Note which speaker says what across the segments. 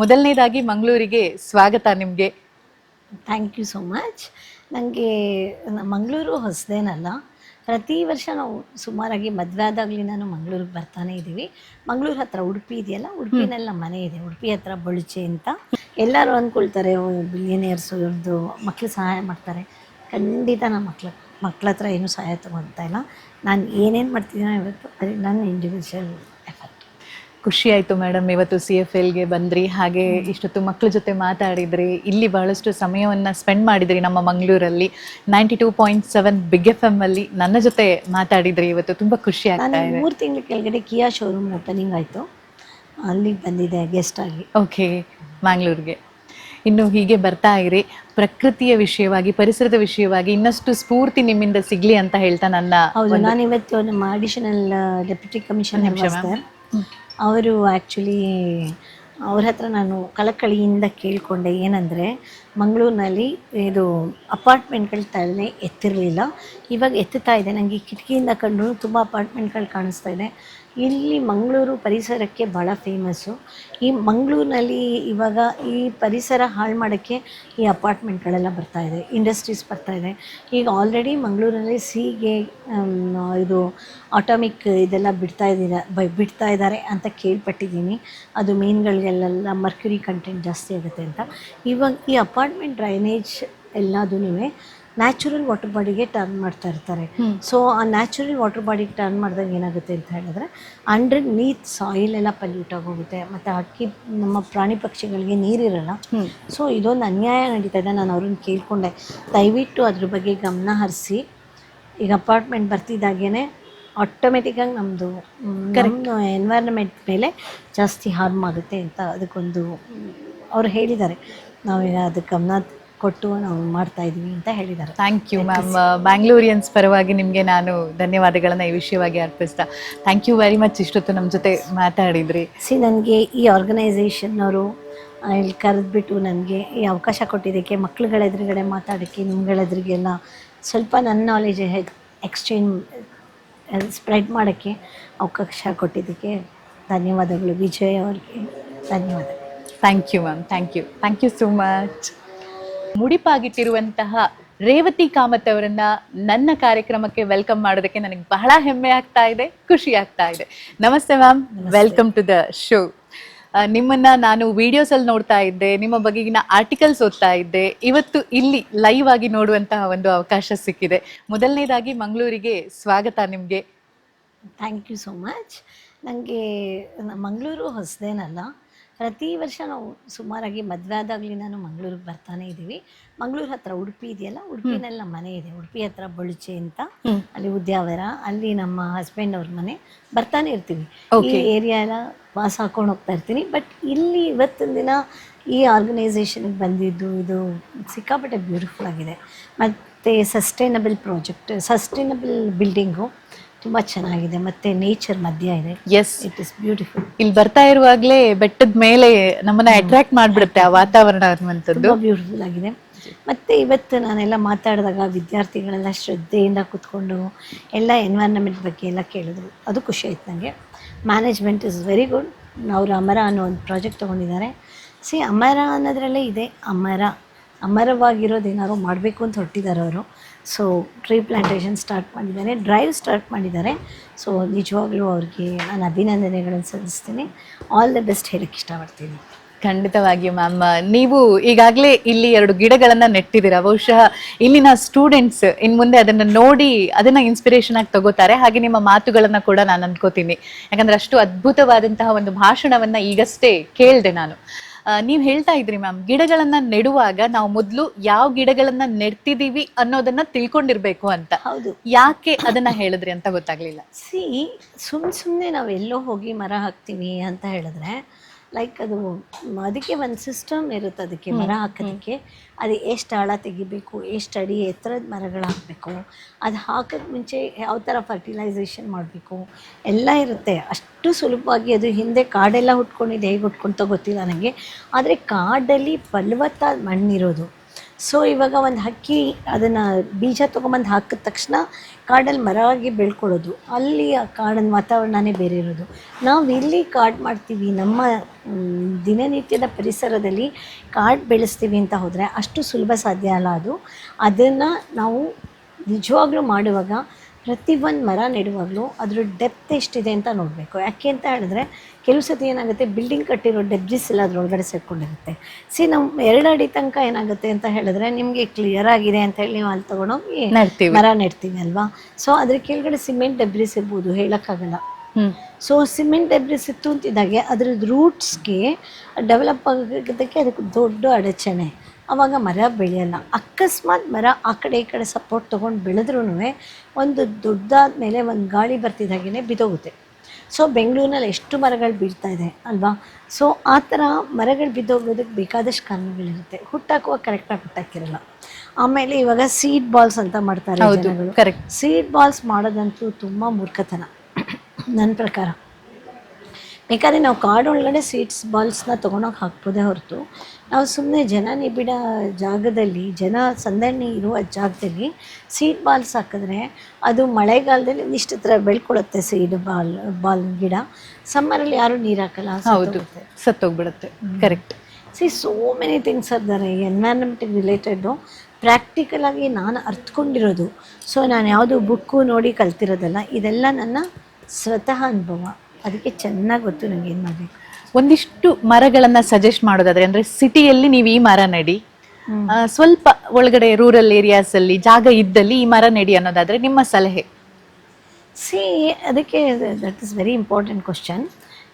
Speaker 1: ಮೊದಲನೇದಾಗಿ ಮಂಗಳೂರಿಗೆ ಸ್ವಾಗತ ನಿಮಗೆ.
Speaker 2: ಥ್ಯಾಂಕ್ ಯು ಸೋ ಮಚ್ ನನಗೆ ಮಂಗಳೂರು ಹೊಸದೇನಲ್ಲ, ಪ್ರತಿ ವರ್ಷ ನಾವು ಸುಮಾರಾಗಿ ಮದುವೆ ಆದಾಗಲಿ ನಾನು ಮಂಗಳೂರಿಗೆ ಬರ್ತಾನೆ ಇದ್ದೀವಿ. ಮಂಗಳೂರು ಹತ್ರ ಉಡುಪಿ ಇದೆಯಲ್ಲ, ಉಡುಪಿನಲ್ಲಿ ಮನೆ ಇದೆ. ಉಡುಪಿ ಹತ್ರ ಬಳುಚೆ ಅಂತ. ಎಲ್ಲರೂ ಅಂದ್ಕೊಳ್ತಾರೆ ಬಿಲಿಯನಿಯರ್ಸ್ ಇವ್ರದ್ದು ಮಕ್ಕಳು ಸಹಾಯ ಮಾಡ್ತಾರೆ. ಖಂಡಿತ ನಮ್ಮ ಮಕ್ಳ ಮಕ್ಳ ಹತ್ರ ಏನು ಸಹಾಯ ತೊಗೊಳ್ತಾ ಇಲ್ಲ. ನಾನು ಏನೇನು ಮಾಡ್ತಿದ್ದೀನೋ ಇವತ್ತು, ಅದೇ ನನ್ನ ಇಂಡಿವಿಜುವಲ್
Speaker 1: ಖುಷಿ ಆಯ್ತು ಮೇಡಮ್ ಇವತ್ತು ಸಿ ಎಫ್ ಎಲ್ಗೆ ಬಂದ್ರಿ. ಹಾಗೆ ಇಷ್ಟೊತ್ತು ಮಕ್ಕಳ ಜೊತೆ ಮಾತಾಡಿದ್ರಿ. ಇಲ್ಲಿ ಬಹಳಷ್ಟು ಸಮಯವನ್ನ ಸ್ಪೆಂಡ್ ಮಾಡಿದ್ರಿ ನಮ್ಮ ಮಂಗಳೂರಲ್ಲಿ. Ninety two point seven Big FM M ಅಲ್ಲಿ ನನ್ನ ಜೊತೆ ಮಾತಾಡಿದ್ರಿ ಇವತ್ತು. ತುಂಬಾ ಖುಷಿ ಆಗ್ತಾ ಇದೆ.
Speaker 2: ಮೂರು ತಿಂಗಳ ಕೆಳಗಡೆ ಕಿಯಾ ಶೋರೂಮ್ ಓಪನಿಂಗ್ ಆಯ್ತು. ಅಲ್ಲಿಗೆ ಬಂದಿದೆ ಗೆಸ್ಟ್ ಆಗಿ.
Speaker 1: ಓಕೆ ಮ್ಯಾಂಗ್ಳೂರ್ಗೆ ಇನ್ನು ಹೀಗೆ ಬರ್ತಾ ಇರಿ. ಪ್ರಕೃತಿಯ ವಿಷಯವಾಗಿ ಪರಿಸರದ ವಿಷಯವಾಗಿ ಇನ್ನಷ್ಟು ಸ್ಫೂರ್ತಿ ನಿಮ್ಮಿಂದ ಸಿಗ್ಲಿ ಅಂತ ಹೇಳ್ತಾ ನನ್ನ
Speaker 2: ಹೌದು ನಾನು ಇವತ್ತು ನಮ್ಮ ಅಡಿಷನಲ್ ಡೆಪ್ಯೂಟಿ ಕಮಿಷನರ್ ಅವರು ಆ್ಯಕ್ಚುಲಿ ಅವ್ರ ಹತ್ರ ನಾನು ಕಳಕಳಿಯಿಂದ ಕೇಳಿಕೊಂಡೆ ಏನಂದರೆ, ಮಂಗಳೂರಿನಲ್ಲಿ ಇದು ಅಪಾರ್ಟ್ಮೆಂಟ್ಗಳ ತಲೆ ಎತ್ತಿರಲಿಲ್ಲ. ಇವಾಗ ಎತ್ತುತ್ತಾ ಇದೆ. ನನಗೆ ಕಿಟಕಿಯಿಂದ ಕಂಡು ತುಂಬ ಅಪಾರ್ಟ್ಮೆಂಟ್ಗಳು ಕಾಣಿಸ್ತಾ ಇದೆ. ಇಲ್ಲಿ ಮಂಗಳೂರು ಪರಿಸರಕ್ಕೆ ಭಾಳ ಫೇಮಸ್ಸು ಈ ಮಂಗಳೂರಿನಲ್ಲಿ ಇವಾಗ ಈ ಪರಿಸರ ಹಾಳು ಮಾಡೋಕ್ಕೆ ಈ ಅಪಾರ್ಟ್ಮೆಂಟ್ಗಳೆಲ್ಲ ಬರ್ತಾ ಇದೆ, ಇಂಡಸ್ಟ್ರೀಸ್ ಬರ್ತಾ ಇದೆ. ಈಗ ಆಲ್ರೆಡಿ ಮಂಗಳೂರಿನಲ್ಲಿ ಸೀಗೆ ಇದು ಆಟೋಮಿಕ್ ಇದೆಲ್ಲ ಬಿಡ್ತಾ ಇದ್ದೀರ ಬಿಡ್ತಾ ಇದ್ದಾರೆ ಅಂತ ಕೇಳ್ಪಟ್ಟಿದ್ದೀನಿ. ಅದು ಮೀನುಗಳಿಗೆಲ್ಲ ಮರ್ಕ್ಯುರಿ ಕಂಟೆಂಟ್ ಜಾಸ್ತಿ ಆಗುತ್ತೆ ಅಂತ. ಇವಾಗ ಈ ಅಪಾರ್ಟ್ಮೆಂಟ್ ಡ್ರೈನೇಜ್ ಎಲ್ಲದೂ ನ್ಯಾಚುರಲ್ ವಾಟರ್ ಬಾಡಿಗೆ ಟರ್ನ್ ಮಾಡ್ತಾ ಇರ್ತಾರೆ. ಸೊ ಆ ನ್ಯಾಚುರಲ್ ವಾಟರ್ ಬಾಡಿಗೆ ಟರ್ನ್ ಮಾಡಿದಾಗ ಏನಾಗುತ್ತೆ ಅಂತ ಹೇಳಿದ್ರೆ ಅಂಡರ್ ನೀತ್ ಸಾಯಿಲ್ ಎಲ್ಲ ಪಲ್ಯೂಟ್ ಆಗೋಗುತ್ತೆ ಮತ್ತು ಅಕ್ಕಿ ನಮ್ಮ ಪ್ರಾಣಿ ಪಕ್ಷಿಗಳಿಗೆ ನೀರಿರಲ್ಲ. ಸೊ ಇದೊಂದು ಅನ್ಯಾಯ ನಡೀತಾ ಇದೆ ನಾನು ಅವ್ರನ್ನ ಕೇಳಿಕೊಂಡೆ. ದಯವಿಟ್ಟು ಅದ್ರ ಬಗ್ಗೆ ಗಮನ ಹರಿಸಿ. ಈಗ ಅಪಾರ್ಟ್ಮೆಂಟ್ ಬರ್ತಿದ್ದಾಗೇ ಆಟೋಮೆಟಿಕ್ಕಾಗಿ ನಮ್ಮದು ಕರೆಕ್ಟ್ ಎನ್ವೈರನ್ಮೆಂಟ್ ಮೇಲೆ ಜಾಸ್ತಿ ಹಾರ್ಮ್ ಆಗುತ್ತೆ ಅಂತ ಅದಕ್ಕೊಂದು ಅವ್ರು ಹೇಳಿದ್ದಾರೆ. ನಾವೀಗ ಅದಕ್ಕೆ ಗಮನ ಕೊಟ್ಟು ನಾವು ಮಾಡ್ತಾ ಇದೀವಿ ಅಂತ ಹೇಳಿದ್ದಾರೆ.
Speaker 1: ಥ್ಯಾಂಕ್ ಯು ಮ್ಯಾಮ್ ಬ್ಯಾಂಗ್ಳೂರಿಯನ್ಸ್ ಪರವಾಗಿ ನಿಮಗೆ ನಾನು ಧನ್ಯವಾದಗಳನ್ನು ಈ ವಿಷಯವಾಗಿ ಅರ್ಪಿಸ್ತಾ. ಥ್ಯಾಂಕ್ ಯು ವೆರಿ ಮಚ್ ಇಷ್ಟೊತ್ತು ನಮ್ಮ ಜೊತೆ ಮಾತಾಡಿದ್ರಿ.
Speaker 2: ಸಿ ನನಗೆ ಈ ಆರ್ಗನೈಸೇಷನ್ನವರು ಇಲ್ಲಿ ಕರೆದ್ಬಿಟ್ಟು ನನಗೆ ಈ ಅವಕಾಶ ಕೊಟ್ಟಿದ್ದಕ್ಕೆ ಮಕ್ಳುಗಳ ಎದುರುಗಡೆ ಮಾತಾಡೋಕ್ಕೆ ನಿಮ್ಗಳ ಎದುರಿಗೆಲ್ಲ ಸ್ವಲ್ಪ ನನ್ನ ನಾಲೆಜ್ ಎಕ್ಸ್ಚೇಂಜ್ ಸ್ಪ್ರೆಡ್ ಮಾಡೋಕ್ಕೆ ಅವಕಾಶ ಕೊಟ್ಟಿದ್ದಕ್ಕೆ ಧನ್ಯವಾದಗಳು. ವಿಜಯ್ ಅವ್ರಿಗೆ ಧನ್ಯವಾದ.
Speaker 1: Thank you ma'am thank you thank you so much ಮುಡಿಪಾಗಿಟ್ಟಿರುವಂತಹ Revathi Kamath ಅವರನ್ನ ನನ್ನ ಕಾರ್ಯಕ್ರಮಕ್ಕೆ ವೆಲ್ಕಮ್ ಮಾಡೋದಕ್ಕೆ ನನಗೆ ಬಹಳ ಹೆಮ್ಮೆ ಆಗ್ತಾ ಇದೆ ಖುಷಿ ಆಗ್ತಾ ಇದೆ. ನಮಸ್ತೆ ma'am welcome to the show ನಿಮ್ಮನ್ನ ನಾನು ವಿಡಿಯೋಸ್ ಅಲ್ಲಿ ನೋಡ್ತಾ ಇದ್ದೆ ನಿಮ್ಮ ಬಗೆಗಿನ ಆರ್ಟಿಕಲ್ಸ್ ಓದ್ತಾ ಇದ್ದೆ. ಇವತ್ತು ಇಲ್ಲಿ ಲೈವ್ ಆಗಿ ನೋಡುವಂತಹ ಒಂದು ಅವಕಾಶ ಸಿಕ್ಕಿದೆ. ಮೊದಲನೇದಾಗಿ ಮಂಗಳೂರಿಗೆ ಸ್ವಾಗತ ನಿಮಗೆ.
Speaker 2: ಥ್ಯಾಂಕ್ ಯು ಸೋ ಮಚ್ ನನಗೆ ಮಂಗಳೂರು ಹೊಸದೇನಲ್ಲ ಪ್ರತಿ ವರ್ಷ ನಾವು ಸುಮಾರಾಗಿ ಮದುವೆ ಆದಾಗಲಿ ನಾನು ಮಂಗಳೂರಿಗೆ ಬರ್ತಾನೆ ಇದ್ದೀವಿ. ಮಂಗಳೂರು ಹತ್ರ ಉಡುಪಿ ಇದೆಯಲ್ಲ? ಉಡುಪಿನಲ್ಲಿ ನಮ್ಮ ಮನೆ ಇದೆ. ಉಡುಪಿ ಹತ್ರ ಬಳುಚೆ ಅಂತ. ಅಲ್ಲಿ ಉದ್ಯಾವರ ಅಲ್ಲಿ ನಮ್ಮ ಹಸ್ಬೆಂಡ್ ಅವ್ರ ಮನೆ. ಬರ್ತಾನೆ ಇರ್ತೀವಿ. ಈ ಏರಿಯಾ ಎಲ್ಲ ವಾಸ ಹಾಕೊಂಡು ಹೋಗ್ತಾ ಇರ್ತೀನಿ. ಬಟ್ ಇಲ್ಲಿ ಇವತ್ತಿನ ದಿನ ಈ ಆರ್ಗನೈಸೇಷನ್ಗೆ ಬಂದಿದ್ದು ಇದು ಸಿಕ್ಕಾಪಟ್ಟೆ ಬ್ಯೂಟಿಫುಲ್ ಆಗಿದೆ. ಮತ್ತು ಸಸ್ಟೈನಬಲ್ ಪ್ರಾಜೆಕ್ಟ್ ಸಸ್ಟೈನಬಲ್ ಬಿಲ್ಡಿಂಗು ತುಂಬ ಚೆನ್ನಾಗಿದೆ. ಮತ್ತೆ ನೇಚರ್ ಮಧ್ಯ ಇದೆ.
Speaker 1: ಎಸ್
Speaker 2: ಇಟ್ ಇಸ್ ಬ್ಯೂಟಿಫುಲ್
Speaker 1: ಇಲ್ಲಿ ಬರ್ತಾ ಇರುವಾಗಲೇ ಬೆಟ್ಟದ ಮೇಲೆ ನಮ್ಮನ್ನ ಅಟ್ರಾಕ್ಟ್ ಮಾಡಿಬಿಡುತ್ತೆ ಆ ವಾತಾವರಣ ಅನ್ನುವಂಥದ್ದು.
Speaker 2: ತುಂಬ ಬ್ಯೂಟಿಫುಲ್ ಆಗಿದೆ. ಮತ್ತು ಇವತ್ತು ನಾನೆಲ್ಲ ಮಾತಾಡಿದಾಗ ವಿದ್ಯಾರ್ಥಿಗಳೆಲ್ಲ ಶ್ರದ್ಧೆಯಿಂದ ಕೂತ್ಕೊಂಡು ಎಲ್ಲ ಎನ್ವೈರನ್ಮೆಂಟ್ ಬಗ್ಗೆ ಎಲ್ಲ ಕೇಳಿದ್ರು. ಅದು ಖುಷಿ ಆಯ್ತು ನನಗೆ ಮ್ಯಾನೇಜ್ಮೆಂಟ್ ಇಸ್ ವೆರಿ ಗುಡ್ ಅವರು ಅಮರ ಅನ್ನೋ ಒಂದು ಪ್ರಾಜೆಕ್ಟ್ ತೊಗೊಂಡಿದ್ದಾರೆ. ಸಿ ಅಮರ ಅನ್ನೋದ್ರಲ್ಲೇ ಇದೆ ಅಮರ. ಅಮರವಾಗಿರೋದು ಏನಾದ್ರು ಮಾಡಬೇಕು ಅಂತ ಹೊರಟಿದ್ದಾರೆ ಅವರು. ಸೊ ಟ್ರೀ ಪ್ಲಾಂಟೇಷನ್ ಸ್ಟಾರ್ಟ್ ಮಾಡಿದ್ದಾರೆ. ಡ್ರೈವ್ ಸ್ಟಾರ್ಟ್ ಮಾಡಿದ್ದಾರೆ. ಸೊ ನಿಜವಾಗ್ಲೂ ಅವ್ರಿಗೆ ನಾನು ಅಭಿನಂದನೆಗಳನ್ನು ಸಲ್ಲಿಸ್ತೀನಿ. ಆಲ್ ದ ಬೆಸ್ಟ್ ಹೇಳಕ್ಕೆ ಇಷ್ಟಪಡ್ತೀನಿ.
Speaker 1: ಖಂಡಿತವಾಗಿಯೂ ಮ್ಯಾಮ್. ನೀವು ಈಗಾಗಲೇ ಇಲ್ಲಿ ಎರಡು ಗಿಡಗಳನ್ನು ನೆಟ್ಟಿದ್ದೀರಾ. ಬಹುಶಃ ಇಲ್ಲಿನ ಸ್ಟೂಡೆಂಟ್ಸ್ ಇನ್ನು ಮುಂದೆ ಅದನ್ನು ನೋಡಿ ಅದನ್ನು ಇನ್ಸ್ಪಿರೇಷನ್ ಆಗಿ ತಗೋತಾರೆ. ಹಾಗೆ ನಿಮ್ಮ ಮಾತುಗಳನ್ನು ಕೂಡ ನಾನು ಅಂದ್ಕೋತೀನಿ ಯಾಕಂದ್ರೆ ಅಷ್ಟು ಅದ್ಭುತವಾದಂತಹ ಒಂದು ಭಾಷಣವನ್ನು ಈಗಷ್ಟೇ ಕೇಳಿದೆ ನಾನು. ನೀವು ಹೇಳ್ತಾ ಇದ್ರಿ ಮ್ಯಾಮ್ ಗಿಡಗಳನ್ನ ನೆಡುವಾಗ ನಾವು ಮೊದಲು ಯಾವ ಗಿಡಗಳನ್ನ ನೆಡ್ತಿದೀವಿ ಅನ್ನೋದನ್ನ ತಿಳ್ಕೊಂಡಿರ್ಬೇಕು ಅಂತ.
Speaker 2: ಹೌದು.
Speaker 1: ಯಾಕೆ ಅದನ್ನ ಹೇಳಿದ್ರಿ ಅಂತ ಗೊತ್ತಾಗ್ಲಿಲ್ಲ.
Speaker 2: ಸಿ ಸುಮ್ ಸುಮ್ಮನೆ ನಾವು ಎಲ್ಲೋ ಹೋಗಿ ಮರ ಹಾಕ್ತೀವಿ ಅಂತ ಹೇಳಿದ್ರೆ ಲೈಕ್ ಅದು ಅದಕ್ಕೆ ಒಂದು ಸಿಸ್ಟಮ್ ಇರುತ್ತೆ ಅದಕ್ಕೆ ಮರ ಹಾಕೋದಕ್ಕೆ. ಅದು ಎಷ್ಟು ಆಳ ತೆಗಿಬೇಕು ಎಷ್ಟು ಅಡಿ ಎತ್ತರದ ಮರಗಳು ಹಾಕಬೇಕು ಅದು ಹಾಕೋದ್ ಮುಂಚೆ ಯಾವ ಥರ ಫರ್ಟಿಲೈಸೇಷನ್ ಮಾಡಬೇಕು ಎಲ್ಲ ಇರುತ್ತೆ. ಅಷ್ಟು ಸುಲಭವಾಗಿ ಅದು ಹಿಂದೆ ಕಾಡೆಲ್ಲ ಹುಟ್ಕೊಂಡಿದ್ದು ಹೇಗೆ ಹುಟ್ಕೊಂತ ಗೊತ್ತಿಲ್ಲ ನನಗೆ ಆದರೆ ಕಾಡಲ್ಲಿ ಫಲವತ್ತಾದ ಮಣ್ಣಿರೋದು. ಸೊ ಇವಾಗ ಒಂದು ಹಕ್ಕಿ ಅದನ್ನು ಬೀಜ ತೊಗೊಂಬಂದು ಹಾಕಿದ ತಕ್ಷಣ ಕಾಡಲ್ಲಿ ಮರ ಆಗಿ ಬೆಳ್ಕೊಳ್ಳೋದು. ಅಲ್ಲಿ ಆ ಕಾಡಿನ ವಾತಾವರಣನೇ ಬೇರೆ ಇರೋದು. ನಾವು ಇಲ್ಲಿ ಕಾಡು ಮಾಡ್ತೀವಿ. ನಮ್ಮ ದಿನನಿತ್ಯದ ಪರಿಸರದಲ್ಲಿ ಕಾಡು ಬೆಳೆಸ್ತೀವಿ ಅಂತ ಹೋದರೆ ಅಷ್ಟು ಸುಲಭ ಸಾಧ್ಯ ಅಲ್ಲ ಅದು. ಅದನ್ನು ನಾವು ನಿಜವಾಗ್ಲೂ ಮಾಡುವಾಗ ಪ್ರತಿಯೊಂದು ಮರ ನೆಡುವಾಗಲೂ ಅದ್ರ ಡೆಪ್ತ್ ಎಷ್ಟಿದೆ ಅಂತ ನೋಡಬೇಕು. ಯಾಕೆ ಅಂತ ಹೇಳಿದ್ರೆ ಕೆಲವು ಸತಿ ಏನಾಗುತ್ತೆ ಬಿಲ್ಡಿಂಗ್ ಕಟ್ಟಿರೋ ಡೆಬ್ರಿಸ್ ಎಲ್ಲ ಅದ್ರೊಳಗಡೆ ಸೇರ್ಕೊಂಡಿರುತ್ತೆ. ಸಿ ನಮ್ಮ ಎರಡು ಅಡಿ ತನಕ ಏನಾಗುತ್ತೆ ಅಂತ ಹೇಳಿದ್ರೆ ನಿಮಗೆ ಕ್ಲಿಯರ್ ಆಗಿದೆ ಅಂತ ಹೇಳಿ ನೀವು ಅಲ್ಲಿ ತೊಗೊಂಡೋಗಿ ಮರ ನೆಡ್ತೀವಿ ಅಲ್ವಾ? ಸೊ ಅದ್ರ ಕೆಳಗಡೆ ಸಿಮೆಂಟ್ ಡೆಬ್ರಿಸ್ ಇರ್ಬೋದು ಹೇಳೋಕ್ಕಾಗಲ್ಲ. ಸೊ ಸಿಮೆಂಟ್ ಡೆಬ್ರಿಸ್ ಇತ್ತು ಅಂತಿದ್ದಾಗೆ ಅದ್ರದ್ದು ರೂಟ್ಸ್ಗೆ ಡೆವಲಪ್ ಆಗೋದಕ್ಕೆ ಅದಕ್ಕೆ ದೊಡ್ಡ ಅಡಚಣೆ. ಆವಾಗ ಮರ ಬೆಳೆಯಲ್ಲ. ಅಕಸ್ಮಾತ್ ಮರ ಆ ಕಡೆ ಈ ಕಡೆ ಸಪೋರ್ಟ್ ತೊಗೊಂಡು ಬೆಳೆದ್ರೂ ಒಂದು ದೊಡ್ಡದಾದ ಮೇಲೆ ಒಂದು ಗಾಳಿ ಬರ್ತಿದ್ದಾಗೇ ಬಿದ್ದೋಗುತ್ತೆ. ಸೊ ಬೆಂಗಳೂರಿನಲ್ಲಿ ಎಷ್ಟು ಮರಗಳು ಬೀಳ್ತಾ ಇದೆ ಅಲ್ವಾ? ಸೊ ಆ ಥರ ಮರಗಳು ಬಿದ್ದೋಗೋದಕ್ಕೆ ಬೇಕಾದಷ್ಟು ಕಾರಣಗಳಿರುತ್ತೆ. ಹುಟ್ಟಾಕುವ ಕರೆಕ್ಟಾಗಿ ಹುಟ್ಟಾಕಿರಲ್ಲ. ಆಮೇಲೆ ಇವಾಗ ಸೀಡ್ ಬಾಲ್ಸ್ ಅಂತ ಮಾಡ್ತಾರೆ
Speaker 1: ಕರೆಕ್ಟ್
Speaker 2: ಸೀಡ್ ಬಾಲ್ಸ್ ಮಾಡೋದಂತೂ ತುಂಬ ಮೂರ್ಖತನ. ನನ್ನ ಪ್ರಕಾರ. ಬೇಕಾದ್ರೆ ನಾವು ಕಾಡೊಳಗಡೆ ಸೀಡ್ಸ್ ಬಾಲ್ಸ್ನ ತೊಗೊಂಡೋಗಿ ಹಾಕ್ಬೋದೇ ಹೊರತು ನಾವು ಸುಮ್ಮನೆ ಜನ ನಿಬಿಡ ಜಾಗದಲ್ಲಿ ಜನ ಸಂದಣಿ ಇರುವ ಜಾಗದಲ್ಲಿ ಸೀಡ್ ಬಾಲ್ಸ್ ಹಾಕಿದ್ರೆ ಅದು ಮಳೆಗಾಲದಲ್ಲಿ ಒಂದಿಷ್ಟು ಹತ್ರ ಬೆಳ್ಕೊಳುತ್ತೆ ಸೀಡ್ ಬಾಲ್ ಬಾಲ್ ಗಿಡ. ಸಮ್ಮರಲ್ಲಿ ಯಾರೂ ನೀರು ಹಾಕಲ್ಲ
Speaker 1: ಹೌದು. ಸತ್ತೋಗ್ಬಿಡುತ್ತೆ. Correct
Speaker 2: see so many things ಅದಾರೆ ಎನ್ವೈರನ್ಮೆಂಟಿಗೆ ರಿಲೇಟೆಡು ಪ್ರಾಕ್ಟಿಕಲಾಗಿ ನಾನು ಅರ್ಥಕೊಂಡಿರೋದು ಸೊ ನಾನು ಯಾವುದು ಬುಕ್ಕು ನೋಡಿ ಕಲ್ತಿರೋದಲ್ಲ ಇದೆಲ್ಲ ನನ್ನ ಸ್ವತಃ ಅನುಭವ. ಅದಕ್ಕೆ ಚೆನ್ನಾಗಿ ಗೊತ್ತು ನನಗೆ ಏನು ಮಾಡಬೇಕು.
Speaker 1: ಒಂದಿಷ್ಟು ಮರಗಳನ್ನ ಸಜೆಸ್ಟ್ ಮಾಡೋದಾದ್ರೆ ಅಂದ್ರೆ ಸಿಟಿಯಲ್ಲಿ ನೀವು ಈ ಮರ ನಡಿ. ಆ, ಸ್ವಲ್ಪ ಒಳಗಡೆ ರೂರಲ್ ಏರಿಯಾಸ್ ಅಲ್ಲಿ ಜಾಗ ಇದ್ದಲ್ಲಿ ಈ ಮರ ನೆಡಿ ಅನ್ನೋದಾದ್ರೆ ನಿಮ್ಮ ಸಲಹೆ.
Speaker 2: ಸಿ ಅದಕ್ಕೆ that is very important question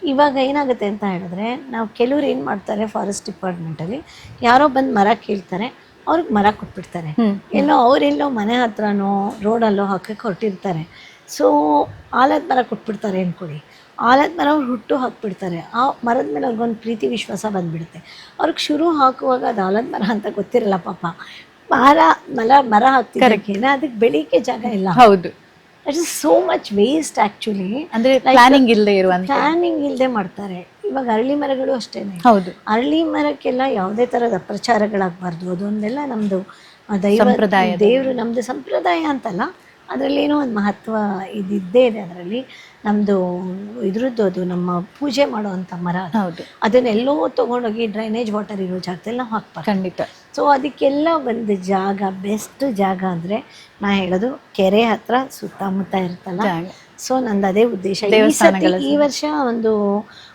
Speaker 2: ಇವಾಗ ಏನಾಗುತ್ತೆ ಅಂತ ಹೇಳಿದ್ರೆ ನಾವು ಕೆಲವ್ರು ಏನು ಮಾಡ್ತಾರೆ ಫಾರೆಸ್ಟ್ ಡಿಪಾರ್ಟ್ಮೆಂಟಲ್ಲಿ ಯಾರೋ ಬಂದು ಮರ ಕೇಳ್ತಾರೆ ಅವ್ರಿಗೆ ಮರ ಕೊಟ್ಬಿಡ್ತಾರೆ. ಎಲ್ಲೋ ಅವರೆಲ್ಲೋ ಮನೆ ಹತ್ರನೋ ರೋಡಲ್ಲೋ ಹಾಕಕ್ಕೆ ಹೊರಟಿರ್ತಾರೆ. ಸೊ ಆಲದ ಮರ ಕೊಟ್ಬಿಡ್ತಾರೆ ಅಂದ್ಕೊಳ್ಳಿ ಆಲದ ಮರ ಅವ್ರು ಹುಟ್ಟು ಹಾಕ್ಬಿಡ್ತಾರೆ. ಆ ಮರದ ಮೇಲೆ ಅವ್ರಿಗೊಂದು ಪ್ರೀತಿ ವಿಶ್ವಾಸ ಬಂದ್ಬಿಡುತ್ತೆ. ಅವ್ರಿಗೆ ಶುರು ಹಾಕುವಾಗ ಅದು ಆಲದ ಮರ ಅಂತ ಗೊತ್ತಿರಲ್ಲ ಪಾಪ. ಮರ ಮರ ಮರ ಹಾಕ್ತಿದ್ದಕ್ಕೆ ಅದಕ್ಕೆ ಬೆಳಿಗ್ಗೆ ಜಾಗ ಇಲ್ಲ.
Speaker 1: ಹೌದು.
Speaker 2: That is so much waste actually
Speaker 1: ಅಂದರೆ ಪ್ಲಾನಿಂಗ್ ಇಲ್ಲದೆ ಇರುವಂತ.
Speaker 2: ಪ್ಲಾನಿಂಗ್ ಇಲ್ಲದೆ ಮಾಡ್ತಾರೆ. ಇವಾಗ ಅರಳಿ ಮರಗಳು ಅಷ್ಟೇ
Speaker 1: ಹೌದು.
Speaker 2: ಅರಳಿ ಮರಕ್ಕೆಲ್ಲ ಯಾವುದೇ ಥರದ ಅಪ್ರಚಾರಗಳಾಗಬಾರ್ದು. ಅದೊಂದೆಲ್ಲ ನಮ್ಮದು ದೈವ
Speaker 1: ಸಂಪ್ರದಾಯ
Speaker 2: ದೇವರು ನಮ್ಮದು ಸಂಪ್ರದಾಯ ಅಂತಲ್ಲ. ಅದರಲ್ಲಿ ಏನೋ ಒಂದು ಮಹತ್ವ ಇದಿದ್ದೇ ಇದೆ ಅದರಲ್ಲಿ. ನಮ್ಮದು ಇದ್ರದ್ದು ಅದು ನಮ್ಮ ಪೂಜೆ ಮಾಡುವಂಥ ಮರ.
Speaker 1: ಹೌದು.
Speaker 2: ಅದನ್ನೆಲ್ಲೋ ತೊಗೊಂಡೋಗಿ ಡ್ರೈನೇಜ್ ವಾಟರ್ ಇರೋ ಜಾಗದಲ್ಲಿ ನಾವು ಹಾಕ್ಬಾರ್ದು.
Speaker 1: ಖಂಡಿತ.
Speaker 2: ಸೊ ಅದಕ್ಕೆಲ್ಲ ಒಂದು ಜಾಗ ಬೆಸ್ಟ್ ಜಾಗ ಅಂದರೆ ನಾ ಹೇಳೋದು ಕೆರೆ ಹತ್ರ ಸುತ್ತಮುತ್ತ
Speaker 1: ಇರ್ತಲ್ಲ.
Speaker 2: ಸೊ ನಂದು ಅದೇ ಉದ್ದೇಶ. ಈ ವರ್ಷ ಒಂದು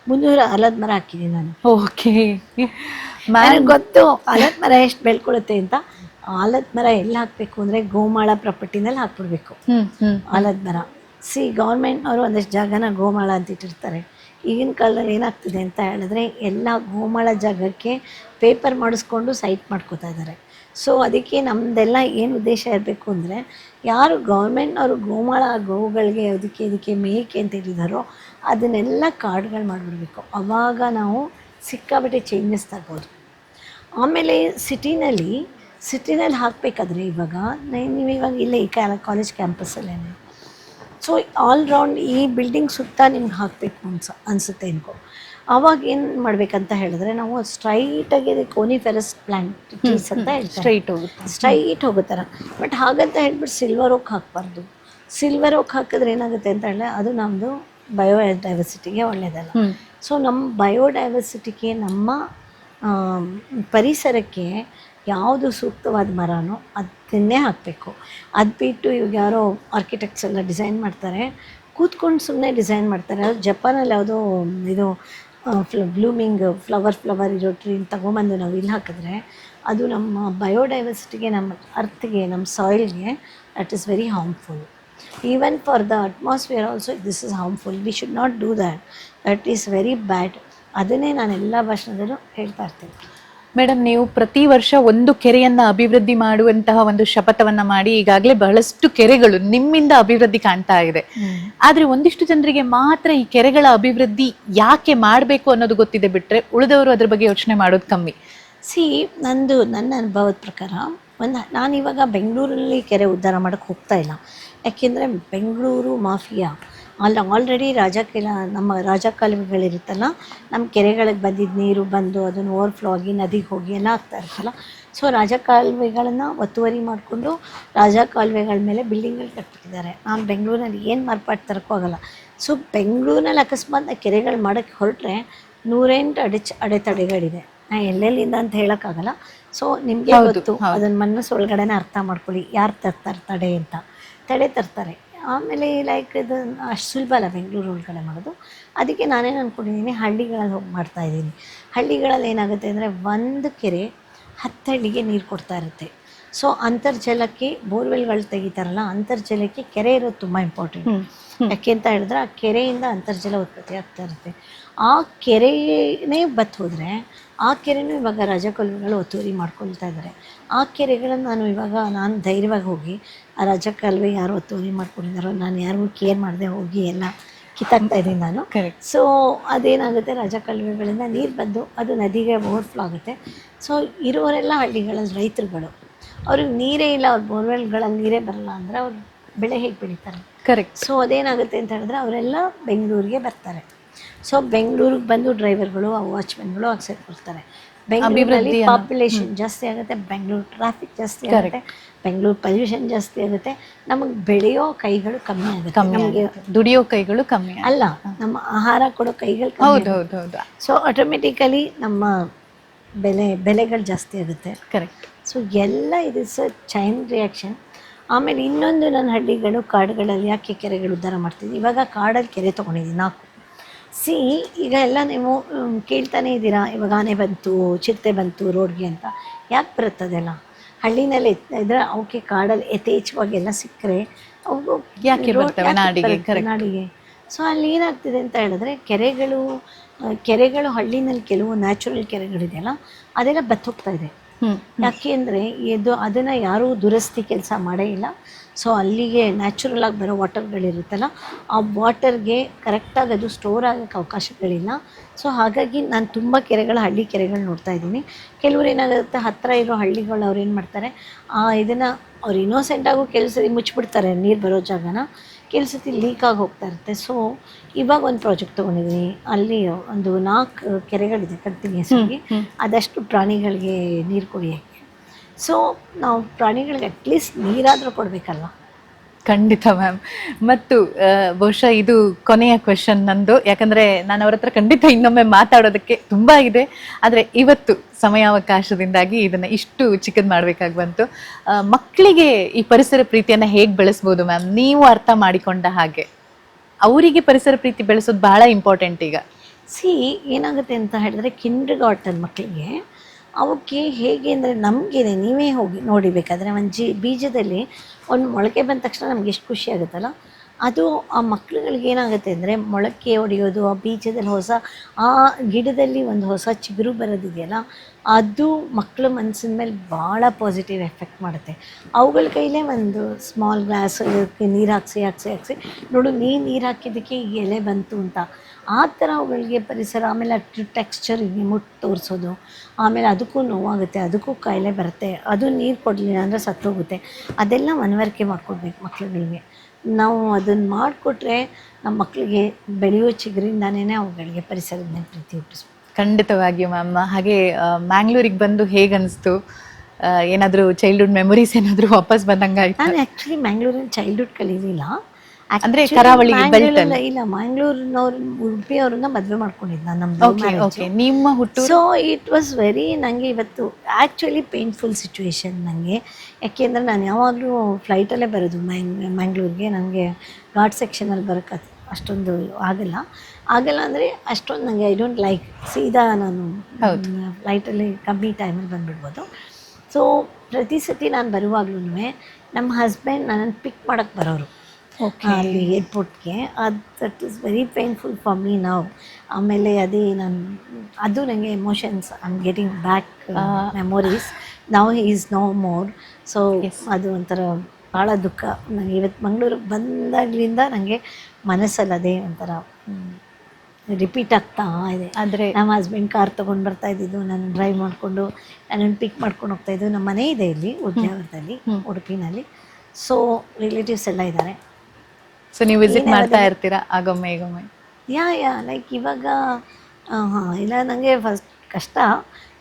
Speaker 2: ಮುನ್ನೂರ ಅಲದ ಮರ ಹಾಕಿದ್ದೀನಿ ನಾನು.
Speaker 1: ಓಕೆ.
Speaker 2: ನನಗೆ ಗೊತ್ತು ಅಲದ ಮರ ಎಷ್ಟು ಬೆಳ್ಕೊಳುತ್ತೆ ಅಂತ. ಆಲದ ಮರ ಎಲ್ಲಿ ಹಾಕಬೇಕು ಅಂದ್ರೆ ಗೋಮಾಳ ಪ್ರಾಪರ್ಟಿನಲ್ಲಿ ಹಾಕ್ಬಿಡ್ಬೇಕು. ಆಲದ ಮರ. ಸಿ ಗೌರ್ಮೆಂಟ್ನವರು ಒಂದಷ್ಟು ಜಾಗನ ಗೋಮಾಳ ಅಂತ ಇಟ್ಟಿರ್ತಾರೆ. ಈಗಿನ ಕಾಲದಲ್ಲಿ ಏನಾಗ್ತಿದೆ ಅಂತ ಹೇಳಿದ್ರೆ ಎಲ್ಲ ಗೋಮಾಳ ಜಾಗಕ್ಕೆ ಪೇಪರ್ ಮಾಡಿಸ್ಕೊಂಡು ಸೈಟ್ ಮಾಡ್ಕೋತಾ ಇದ್ದಾರೆ ಸೊ ಅದಕ್ಕೆ ನಮ್ಮದೆಲ್ಲ ಏನು ಉದ್ದೇಶ ಇರಬೇಕು ಅಂದರೆ ಯಾರು ಗೌರ್ಮೆಂಟ್ನವರು ಗೋಮಾಳ ಗೋವುಗಳಿಗೆ ಅದಕ್ಕೆ ಇದಕ್ಕೆ ಮೇಕೆ ಅಂತ ಹೇಳಿದಾರೋ ಅದನ್ನೆಲ್ಲ ಕಾರ್ಡ್ಗಳು ಮಾಡಿಬಿಡ್ಬೇಕು. ಅವಾಗ ನಾವು ಸಿಕ್ಕಾಬಟ್ಟೆ ಚೇಂಜಸ್ ತಗೋದು ಆಮೇಲೆ ಸಿಟಿನಲ್ಲಿ ಸಿಟಿನಲ್ಲಿ ಹಾಕಬೇಕಾದ್ರೆ ಇವಾಗ ನೇ- ನೀವು ಇವಾಗ ಇಲ್ಲೇ ಈ ಕಾಲೇಜ್ ಕ್ಯಾಂಪಸ್ಸಲ್ಲೇ ಸೊ ಆಲ್ ರೌಂಡ್ ಈ ಬಿಲ್ಡಿಂಗ್ ಸುತ್ತ ನಿಮ್ಗೆ ಹಾಕಬೇಕು ಅನ್ಸ ಅನಿಸುತ್ತೆ ಅನ್ಕೋ ಅವಾಗ ಏನು ಮಾಡ್ಬೇಕಂತ ಹೇಳಿದ್ರೆ ನಾವು ಸ್ಟ್ರೈಟಾಗಿ ಕೋನಿಫೆರಸ್ ಪ್ಲಾಂಟ್ ಟ್ರೀಸ್ ಅಂತ ಹೇಳ್ತಾರೆ.
Speaker 1: ಸ್ಟ್ರೈಟ್ ಹೋಗುತ್ತೆ.
Speaker 2: ಸ್ಟ್ರೈಟ್ ಹೋಗುತ್ತಾರ. ಬಟ್ ಹಾಗಂತ ಹೇಳ್ಬಿಟ್ಟು ಸಿಲ್ವರ್ ಓಕ್ ಹಾಕಬಾರ್ದು. ಸಿಲ್ವರ್ ಓಕ್ ಹಾಕಿದ್ರೆ ಏನಾಗುತ್ತೆ ಅಂತ ಹೇಳಿದ್ರೆ ಅದು ನಮ್ಮದು ಬಯೋ ಡೈವರ್ಸಿಟಿಗೆ ಒಳ್ಳೆಯದಲ್ಲ ಸೊ ನಮ್ಮ ಬಯೋಡೈವರ್ಸಿಟಿಗೆ ನಮ್ಮ ಪರಿಸರಕ್ಕೆ ಯಾವುದು ಸೂಕ್ತವಾದ ಮರನೋ ಅದನ್ನೇ ಹಾಕಬೇಕು. ಅದು ಬಿಟ್ಟು ಇವಾಗ ಯಾರೋ ಆರ್ಕಿಟೆಕ್ಟ್ಸ್ ಎಲ್ಲ ಡಿಸೈನ್ ಮಾಡ್ತಾರೆ. ಕೂತ್ಕೊಂಡು ಸುಮ್ಮನೆ ಡಿಸೈನ್ ಮಾಡ್ತಾರೆ. ಅದು ಜಪಾನಲ್ಲಿ ಯಾವುದೋ, ಇದು ಫ್ಲ ಬ್ಲೂಮಿಂಗ್ ಫ್ಲವರ್ ಫ್ಲವರ್ ಇರೋ ಟ್ರೀನ್ ತೊಗೊಂಬಂದು ನಾವು ಇಲ್ಲಿ ಹಾಕಿದ್ರೆ ಅದು ನಮ್ಮ ಬಯೋಡೈವರ್ಸಿಟಿಗೆ ನಮ್ಮ ಅರ್ಥಗೆ ನಮ್ಮ ಸಾಯಿಲ್ಗೆ that is very harmful even for the atmosphere also this is harmful we should not do that that is very bad ಅದನ್ನೇ ನಾನು ಎಲ್ಲ ಭಾಷಣದಲ್ಲೂ ಹೇಳ್ತಾ ಇರ್ತೀನಿ.
Speaker 1: ಮೇಡಮ್ ನೀವು ಪ್ರತಿ ವರ್ಷ ಒಂದು ಕೆರೆಯನ್ನ ಅಭಿವೃದ್ಧಿ ಮಾಡುವಂತಹ ಒಂದು ಶಪಥವನ್ನ ಮಾಡಿ ಈಗಾಗಲೇ ಬಹಳಷ್ಟು ಕೆರೆಗಳು ನಿಮ್ಮಿಂದ ಅಭಿವೃದ್ಧಿ ಕಾಣ್ತಾ ಇದೆ. ಆದ್ರೆ ಒಂದಿಷ್ಟು ಜನರಿಗೆ ಮಾತ್ರ ಈ ಕೆರೆಗಳ ಅಭಿವೃದ್ಧಿ ಯಾಕೆ ಮಾಡಬೇಕು ಅನ್ನೋದು ಗೊತ್ತಿದೆ ಬಿಟ್ರೆ ಉಳಿದವರು ಅದ್ರ ಬಗ್ಗೆ ಯೋಚನೆ ಮಾಡೋದು ಕಮ್ಮಿ.
Speaker 2: ಸಿ ನಂದು ನನ್ನ ಅನುಭವದ ಪ್ರಕಾರ ಒಂದು ನಾನು ಇವಾಗ ಬೆಂಗಳೂರಲ್ಲಿ ಕೆರೆ ಉದ್ಧಾರ ಮಾಡೋಕ್ಕೆ ಹೋಗ್ತಾ ಇಲ್ಲ. ಯಾಕೆಂದರೆ ಬೆಂಗಳೂರು ಮಾಫಿಯಾ. ಅಲ್ಲಿ ಆಲ್ರೆಡಿ ರಾಜ ಕೆಲ ನಮ್ಮ ರಾಜ ಕಾಲುವೆಗಳಿರುತ್ತಲ್ಲ ನಮ್ಮ ಕೆರೆಗಳಿಗೆ ಬಂದಿದ್ದ ನೀರು ಬಂದು ಅದನ್ನು ಓವರ್ಫ್ಲೋ ಆಗಿ ನದಿಗೆ ಹೋಗಿ ಎಲ್ಲ ಆಗ್ತಾ ಇರುತ್ತಲ್ಲ. ಸೊ ರಾಜ ಕಾಲುವೆಗಳನ್ನು ಒತ್ತುವರಿ ಮಾಡಿಕೊಂಡು ರಾಜ ಕಾಲುವೆಗಳ ಮೇಲೆ ಬಿಲ್ಡಿಂಗ್ಗಳು ಕಟ್ಬಿಟ್ಟಿದ್ದಾರೆ. ನಾನು ಬೆಂಗಳೂರಿನಲ್ಲಿ ಏನು ಮಾರ್ಪಾಟು ತರಕ್ಕೂ ಆಗಲ್ಲ. ಸೊ ಬೆಂಗಳೂರಿನಲ್ಲಿ ಅಕಸ್ಮಾತ್ ನಾ ಕೆರೆಗಳು ಮಾಡೋಕ್ಕೆ ಹೊರಟ್ರೆ ನೂರೆಂಟು ಅಡೆಚ್ ಅಡೆತಡೆಗಳಿದೆ. ನಾ ಎಲ್ಲೆಲ್ಲಿಂದ ಅಂತ ಹೇಳೋಕ್ಕಾಗಲ್ಲ. ಸೊ ನಿಮಗೆ ಗೊತ್ತು
Speaker 1: ಅದನ್ನು
Speaker 2: ಅದನ್ನ ಮನಸ್ಸು ಒಳಗಡೆನೇ ಅರ್ಥ ಮಾಡ್ಕೊಳ್ಳಿ. ಯಾರು ತರ್ತಾರೆ ತಡೆ ಅಂತ. ತಡೆ ತರ್ತಾರೆ. ಆಮೇಲೆ ಲೈಕ್ ಇದು, ಅಷ್ಟು ಸುಲಭ ಅಲ್ಲ ಬೆಂಗಳೂರು ಒಳಗಡೆ ಮಾಡೋದು. ಅದಕ್ಕೆ ನಾನೇನು ಅಂದ್ಕೊಂಡಿದ್ದೀನಿ ಹಳ್ಳಿಗಳಲ್ಲಿ ಹೋಗಿ ಮಾಡ್ತಾ ಇದ್ದೀನಿ. ಹಳ್ಳಿಗಳಲ್ಲಿ ಏನಾಗುತ್ತೆ ಅಂದರೆ, ಒಂದು ಕೆರೆ ಹತ್ತು ಹಳ್ಳಿಗೆ ನೀರು ಕೊಡ್ತಾ ಇರುತ್ತೆ. ಸೊ ಅಂತರ್ಜಲಕ್ಕೆ ಬೋರ್ವೆಲ್ಗಳು ತೆಗಿತಾರಲ್ಲ, ಅಂತರ್ಜಲಕ್ಕೆ ಕೆರೆ ಇರೋದು ತುಂಬ ಇಂಪಾರ್ಟೆಂಟ್ ಯಾಕೆ ಅಂತ ಹೇಳಿದ್ರೆ ಆ ಕೆರೆಯಿಂದ ಅಂತರ್ಜಲ ಉತ್ಪತ್ತಿ ಆಗ್ತಾ ಇರುತ್ತೆ. ಆ ಕೆರೆನೇ ಬತ್ ಹೋದರೆ ಆ ಕೆರೆನೂ ಇವಾಗ ರಜಕಾಲುವೆಗಳು ಒತ್ತುವರಿ ಮಾಡ್ಕೊಳ್ತಾ ಇದ್ದಾರೆ ಆ ಕೆರೆಗಳನ್ನು ನಾನು ಇವಾಗ ನಾನು ಧೈರ್ಯವಾಗಿ ಹೋಗಿ ಆ ರಜಕಾಲುವೆ ಯಾರು ಒತ್ತುವರಿ ಮಾಡ್ಕೊಂಡಿದ್ದಾರೋ ನಾನು ಯಾರಿಗೂ ಕೇರ್ ಮಾಡದೆ ಹೋಗಿ ಎಲ್ಲ ಕಿತ್ತಾಕ್ತಾ ಇದ್ದೀನಿ ನಾನು. ಸೊ ಅದೇನಾಗುತ್ತೆ ರಜಕಾಲುವೆಗಳಿಂದ ನೀರು ಬಂದು ಅದು ನದಿಗೆ ಓವರ್ಫ್ಲೋ ಆಗುತ್ತೆ. ಸೊ ಇರೋರೆಲ್ಲ ಹಳ್ಳಿಗಳಲ್ಲಿ ರೈತರುಗಳು ಅವ್ರಿಗೆ ನೀರೇ ಇಲ್ಲ ಅವ್ರ ಬೋರ್ವೆಲ್ಗಳಲ್ಲಿ ನೀರೇ ಬರಲ್ಲ ಅಂದರೆ ಅವ್ರು ಬೆಳೆ ಹೇಗೆ ಬೆಳೀತಾರೆ?
Speaker 1: ಕರೆಕ್ಟ್
Speaker 2: ಸೊ ಅದೇನಾಗುತ್ತೆ ಅಂತ ಹೇಳಿದ್ರೆ ಅವರೆಲ್ಲ ಬೆಂಗಳೂರಿಗೆ ಬರ್ತಾರೆ. ಸೊ ಬೆಂಗಳೂರಿಗೆ ಬಂದು ಡ್ರೈವರ್ಗಳು ಆ ವಾಚ್ಮೆನ್ಗಳು ಆಗಿ ಸೇರ್ಕೊಳ್ತಾರೆ ಬೆಂಗಳೂರಲ್ಲಿ ಪಾಪ್ಯುಲೇಷನ್ ಜಾಸ್ತಿ ಆಗುತ್ತೆ ಬೆಂಗಳೂರು ಟ್ರಾಫಿಕ್ ಜಾಸ್ತಿ ಆಗುತ್ತೆ ಬೆಂಗಳೂರು ಪೊಲ್ಯೂಷನ್ ಜಾಸ್ತಿ ಆಗುತ್ತೆ ನಮಗೆ ಬೆಳೆಯೋ ಕೈಗಳು ಕಮ್ಮಿ ಆಗುತ್ತೆ. ನಮಗೆ
Speaker 1: ದುಡಿಯೋ ಕೈಗಳು ಕಮ್ಮಿ
Speaker 2: ಅಲ್ಲ ನಮ್ಮ ಆಹಾರ ಕೊಡೋ ಕೈಗಳು ಕಮ್ಮಿ
Speaker 1: ಹೌದು ಹೌದು ಹೌದು.
Speaker 2: ಸೊ ಆಟೋಮೆಟಿಕಲಿ ನಮ್ಮ ಬೆಲೆ ಬೆಲೆಗಳು ಜಾಸ್ತಿ ಆಗುತ್ತೆ.
Speaker 1: ಕರೆಕ್ಟ್
Speaker 2: ಸೊ ಎಲ್ಲ ಇದು ಸರ್ ಚೈನ್ ರಿಯಾಕ್ಷನ್ ಆಮೇಲೆ ಇನ್ನೊಂದು ನನ್ನ ಹಳ್ಳಿಗಳು ಕಾಡುಗಳಲ್ಲಿ ಯಾಕೆ ಕೆರೆಗಳು ಉದ್ಧಾರ ಮಾಡ್ತಿದ್ವಿ? ಇವಾಗ ಕಾಡಲ್ಲಿ ಕೆರೆ ತೊಗೊಂಡಿದ್ದೀನಿ ನಾಲ್ಕು. ಸಿ ಈಗ ಎಲ್ಲ ನೀವು ಕೇಳ್ತಾನೆ ಇದ್ದೀರಾ ಇವಾಗ ಆನೆ ಬಂತು ಚಿರತೆ ಬಂತು ರೋಡ್ಗೆ ಅಂತ. ಯಾಕೆ ಬರುತ್ತದೆಲ್ಲ ಹಳ್ಳಿನಲ್ಲಿ ಇದ್ರೆ ಅವಕ್ಕೆ ಕಾಡಲ್ಲಿ ಯಥೇಚ್ಛವಾಗಿ ಎಲ್ಲ ಸಿಕ್ಕರೆ ಅವು
Speaker 1: ಯಾಕೆ ನಾಡಿಗೆ?
Speaker 2: ಸೊ ಅಲ್ಲಿ ಏನಾಗ್ತಿದೆ ಅಂತ ಹೇಳಿದ್ರೆ ಕೆರೆಗಳು ಕೆರೆಗಳು ಹಳ್ಳಿನಲ್ಲಿ ಕೆಲವು ನ್ಯಾಚುರಲ್ ಕೆರೆಗಳಿದೆಯಲ್ಲ ಅದೆಲ್ಲ ಬತ್ತೋಗ್ತಾ ಇದೆ.
Speaker 1: ಹ್ಮ್
Speaker 2: ಯಾಕೆ ಅಂದರೆ ಇದು ಅದನ್ನು ಯಾರೂ ದುರಸ್ತಿ ಕೆಲಸ ಮಾಡೇ ಇಲ್ಲ. ಸೊ ಅಲ್ಲಿಗೆ ನ್ಯಾಚುರಲ್ ಆಗಿ ಬರೋ ವಾಟರ್ಗಳಿರುತ್ತಲ್ಲ ಆ ವಾಟರ್ಗೆ ಕರೆಕ್ಟಾಗಿ ಅದು ಸ್ಟೋರ್ ಆಗೋಕ್ಕೆ ಅವಕಾಶಗಳಿಲ್ಲ. ಸೊ ಹಾಗಾಗಿ ನಾನು ತುಂಬ ಕೆರೆಗಳ, ಹಳ್ಳಿ ಕೆರೆಗಳು ನೋಡ್ತಾ ಇದ್ದೀನಿ. ಕೆಲವರು ಏನಾಗುತ್ತೆ ಹತ್ತಿರ ಇರೋ ಹಳ್ಳಿಗಳು ಅವ್ರು ಏನು ಮಾಡ್ತಾರೆ ಇದನ್ನು ಅವ್ರು ಇನ್ನೋಸೆಂಟಾಗೂ ಕೆಲಸ ಮುಚ್ಚಿಬಿಡ್ತಾರೆ ನೀರು ಬರೋ ಜಾಗನ. ಕೆಲವು ಸತಿ ಲೀಕ್ ಆಗಿ ಹೋಗ್ತಾ ಇರುತ್ತೆ. ಸೊ ಇವಾಗ ಒಂದು ಪ್ರಾಜೆಕ್ಟ್ ತೊಗೊಂಡಿದ್ದೀನಿ ಅಲ್ಲಿ ಒಂದು ನಾಲ್ಕು ಕೆರೆಗಳಿದೆ ಕಂಟಿನ್ಯೂಸ್ ಆಗಿ ಅದಷ್ಟು ಪ್ರಾಣಿಗಳಿಗೆ ನೀರು ಕುಡಿಯೋಕ್ಕೆ. ಸೊ ನಾವು ಪ್ರಾಣಿಗಳಿಗೆ ಅಟ್ಲೀಸ್ಟ್ ನೀರಾದರೂ ಕೊಡಬೇಕಲ್ವ?
Speaker 1: ಖಂಡಿತ ಮ್ಯಾಮ್. ಮತ್ತು ಬಹುಶಃ ಇದು ಕೊನೆಯ ಕ್ವೆಶನ್ ನಂದು. ಯಾಕಂದ್ರೆ ನಾನು ಅವರ ಹತ್ರ ಖಂಡಿತ ಇನ್ನೊಮ್ಮೆ ಮಾತಾಡೋದಕ್ಕೆ ತುಂಬಾ ಇದೆ. ಆದ್ರೆ ಇವತ್ತು ಸಮಯಾವಕಾಶದಿಂದಾಗಿ ಇದನ್ನ ಇಷ್ಟು ಚಿಕ್ಕದ್ ಮಾಡ್ಬೇಕಾಗಿ ಬಂತು. ಮಕ್ಕಳಿಗೆ ಈ ಪರಿಸರ ಪ್ರೀತಿಯನ್ನ ಹೇಗೆ ಬೆಳೆಸ್ಬೋದು ಮ್ಯಾಮ್? ನೀವು ಅರ್ಥ ಮಾಡಿಕೊಂಡ ಹಾಗೆ. ಅವರಿಗೆ ಪರಿಸರ ಪ್ರೀತಿ ಬೆಳೆಸೋದು ಬಹಳ ಇಂಪಾರ್ಟೆಂಟ್ ಈಗ.
Speaker 2: ಸಿ, ಏನಾಗುತ್ತೆ ಅಂತ ಹೇಳಿದ್ರೆ ಕಿಂಡರ್ ಗಾರ್ಟನ್ ಮಕ್ಕಳಿಗೆ ಅವಕ್ಕೆ ಹೇಗೆ ಅಂದರೆ ನಮಗೇನೆ ನೀವೇ ಹೋಗಿ ನೋಡಿಬೇಕಾದ್ರೆ ಒಂದು ಜಿ, ಬೀಜದಲ್ಲಿ ಒಂದು ಮೊಳಕೆ ಬಂದ ತಕ್ಷಣ ನಮ್ಗೆ ಎಷ್ಟು ಖುಷಿ ಆಗುತ್ತಲ್ಲ? ಅದು ಆ ಮಕ್ಳುಗಳಿಗೆ ಏನಾಗುತ್ತೆ ಅಂದರೆ ಮೊಳಕೆ ಹೊಡೆಯೋದು ಆ ಬೀಜದಲ್ಲಿ ಹೊಸ, ಆ ಗಿಡದಲ್ಲಿ ಒಂದು ಹೊಸ ಚಿಗುರು ಬರೋದಿದೆಯಲ್ಲ, ಅದು ಮಕ್ಕಳ ಮನಸ್ಸಿನ ಮೇಲೆ ಭಾಳ ಪಾಸಿಟಿವ್ ಎಫೆಕ್ಟ್ ಮಾಡುತ್ತೆ. ಅವುಗಳ ಕೈಲೇ ಒಂದು ಸ್ಮಾಲ್ ಗ್ಲಾಸ್ ನೀರು ಹಾಕ್ಸಿ ಹಾಕ್ಸಿ ಹಾಕ್ಸಿ. ನೋಡು ನೀನು ನೀರು ಹಾಕಿದ್ದಕ್ಕೆ ಎಲೆ ಬಂತು ಅಂತ. ಆ ಥರ ಅವುಗಳಿಗೆ ಪರಿಸರ ಆಮೇಲೆ ಟೆಕ್ಸ್ಚರ್ ಟೆಕ್ಸ್ಚರಿಗೆ ಮುಟ್ಟು ತೋರಿಸೋದು ಆಮೇಲೆ ಅದಕ್ಕೂ ನೋವಾಗುತ್ತೆ ಅದಕ್ಕೂ ಕಾಯಿಲೆ ಬರುತ್ತೆ ಅದು ನೀರು ಕೊಡಲಿಲ್ಲ ಅಂದರೆ ಸತ್ತೋಗುತ್ತೆ. ಅದೆಲ್ಲ ಮನವರಿಕೆ ಮಾಡಿಕೊಡ್ಬೇಕು ಮಕ್ಳುಗಳಿಗೆ. ನಾವು ಅದನ್ನು ಮಾಡಿಕೊಟ್ರೆ ನಮ್ಮ ಮಕ್ಕಳಿಗೆ ಬೆಳೆಯೋ ಚಿಗುರಿಂದಾನೇ ಅವುಗಳಿಗೆ ಪರಿಸರದ ಮೇಲೆ ಪ್ರೀತಿ ಹುಟ್ಟಿಸ್ಬೇಕು.
Speaker 1: ಖಂಡಿತವಾಗಿಯೂ ಮ್ಯಾಮ್. ಹಾಗೆ ಮ್ಯಾಂಗ್ಳೂರಿಗೆ ಬಂದು ಹೇಗೆ ಅನಿಸ್ತು? ಏನಾದರೂ ಚೈಲ್ಡ್ಹುಡ್ ಮೆಮೊರೀಸ್ ಏನಾದರೂ ವಾಪಸ್ ಬಂದಂಗೆ ಆಯ್ತು
Speaker 2: ನಾನು ಆ್ಯಕ್ಚುಲಿ ಮ್ಯಾಂಗ್ಳೂರಿನ ಚೈಲ್ಡ್ಹುಡ್ ಕಲೀಲಿಲ್ಲ.
Speaker 1: ಅಂದ್ರೆ ಕರಾವಳಿ belt
Speaker 2: ಇಲ್ಲ ಮ್ಯಾಂಗ್ಳೂರ್ನವ್ರ ಉಡುಪಿ ಅವ್ರನ್ನ ಮದುವೆ ಮಾಡ್ಕೊಂಡಿದ್ದು ನಾನು ನಮ್ಮ
Speaker 1: ಓಕೆ ಓಕೆ ನಿಮ್ಮ ಹುಟ್ಟು
Speaker 2: ಸೊ ಇಟ್ ವಾಸ್ ವೆರಿ ನನಗೆ ಇವತ್ತು ಆಕ್ಚುಲಿ ಪೇನ್ಫುಲ್ ಸಿಚುವೇಶನ್ ನನಗೆ ಯಾಕೆಂದರೆ ನಾನು ಯಾವಾಗಲೂ ಫ್ಲೈಟಲ್ಲೇ ಬರೋದು ಮ್ಯಾಂಗ್ ಮ್ಯಾಂಗ್ಳೂರ್ಗೆ ನನಗೆ ಘಾಟ್ ಸೆಕ್ಷನಲ್ಲಿ ಬರೋಕ್ಕೆ ಅಷ್ಟೊಂದು ಆಗಲ್ಲ. ಆಗಲ್ಲ ಅಂದರೆ ಅಷ್ಟೊಂದು ನನಗೆ ಐ ಡೋಂಟ್ ಲೈಕ್ ಸೀದಾ ನಾನು ಫ್ಲೈಟಲ್ಲಿ ಕಮ್ಮಿ ಟೈಮಲ್ಲಿ ಬಂದುಬಿಡ್ಬೋದು. ಸೊ ಪ್ರತಿ ಸತಿ ನಾನು ಬರುವಾಗ್ಲೂ ನಮ್ಮ ಹಸ್ಬೆಂಡ್ ನನ್ನನ್ನು ಪಿಕ್ ಮಾಡೋಕ್ಕೆ ಬರೋರು. ಅಲ್ಲಿ ಏರ್ಪೋರ್ಟ್ಗೆ ಅದು that is very painful for me ನಾವು ಆಮೇಲೆ ಅದೇ ನಾನು ಅದು ನನಗೆ emotions I am getting back memories ನಾವು ಈಸ್ ನೋ ಮೋರ್ ಸೊ ಅದು ಒಂಥರ ಭಾಳ ದುಃಖ. ನನಗೆ ಇವತ್ತು ಮಂಗಳೂರಿಗೆ ಬಂದಾಗ್ಲಿಂದ ನನಗೆ ಮನಸ್ಸಲ್ಲಿ ಅದೇ ಒಂಥರ ರಿಪೀಟ್ ಆಗ್ತಾ ಇದೆ.
Speaker 1: ಆದರೆ
Speaker 2: ನಮ್ಮ ಹಸ್ಬೆಂಡ್ ಕಾರ್ ತೊಗೊಂಡು ಬರ್ತಾ ಇದ್ದಿದ್ದು ನಾನು ಡ್ರೈವ್ ಮಾಡಿಕೊಂಡು ನನ್ನನ್ನು ಪಿಕ್ ಮಾಡ್ಕೊಂಡು ಹೋಗ್ತಾ ಇದ್ದು ನಮ್ಮ ಮನೆ ಇದೆ ಇಲ್ಲಿ ಉದ್ಯಾವರದಲ್ಲಿ ಉಡುಪಿನಲ್ಲಿ. ಸೊ ರಿಲೇಟಿವ್ಸ್ ಎಲ್ಲ ಇದ್ದಾರೆ.
Speaker 1: ಸೊ ನೀವು ವಿಸಿಟ್ ಮಾಡ್ತಾ ಇರ್ತೀರಾ? ಆಗೊಮ್ಮೆ ಈಗೊಮ್ಮೆ.
Speaker 2: ಯಾ ಯಾ ಲೈಕ್ ಇವಾಗ ಇಲ್ಲ ನನಗೆ ಫಸ್ಟ್ ಕಷ್ಟ.